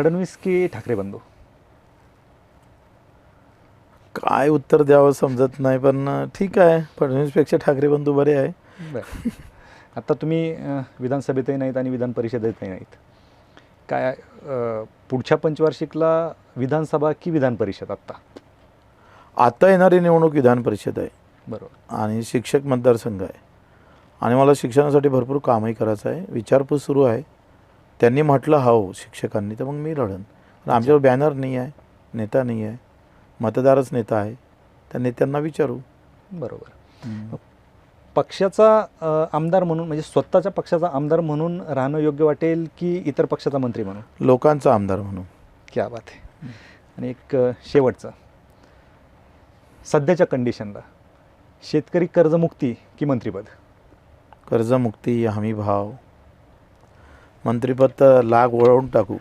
फडणवीस की ठाकरे बंधू. काय उत्तर द्यावं समजत नाही पण ठीक आहे. फडणवीसपेक्षा ठाकरे बंधू बरे आहे. आत्ता तुम्ही विधानसभेतही नाहीत आणि विधान परिषदेतही नाहीत. काय पुढच्या पंचवार्षिकला विधानसभा की विधान परिषद आत्ता? आता येणारी निवडणूक विधान परिषद आहे. बरोबर. आणि शिक्षक मतदारसंघ आहे. आणि मला शिक्षणासाठी भरपूर कामही करायचं आहे. विचारपूस सुरू आहे. त्यांनी म्हटलं हो शिक्षकांनी तर मग मी लढन. पण आमच्यावर बॅनर नाही आहे नेता नाही आहे मतदारच नेता आहे. त्या नेत्यांना विचारू. बरोबर. पक्षाचा आमदार म्हणून म्हणजे स्वतःच्या पक्षाचा आमदार म्हणून राहणं योग्य वाटेल की इतर पक्षाचा मंत्री म्हणून? लोकांचा आमदार म्हणून. क्या बात आहे आणि एक शेवटचं. सध्याच्या कंडिशनला शेतकरी कर्जमुक्ती की मंत्रीपद? कर्जमुक्ती हमी भाव मंत्रिपद लाग वळवून टाकू.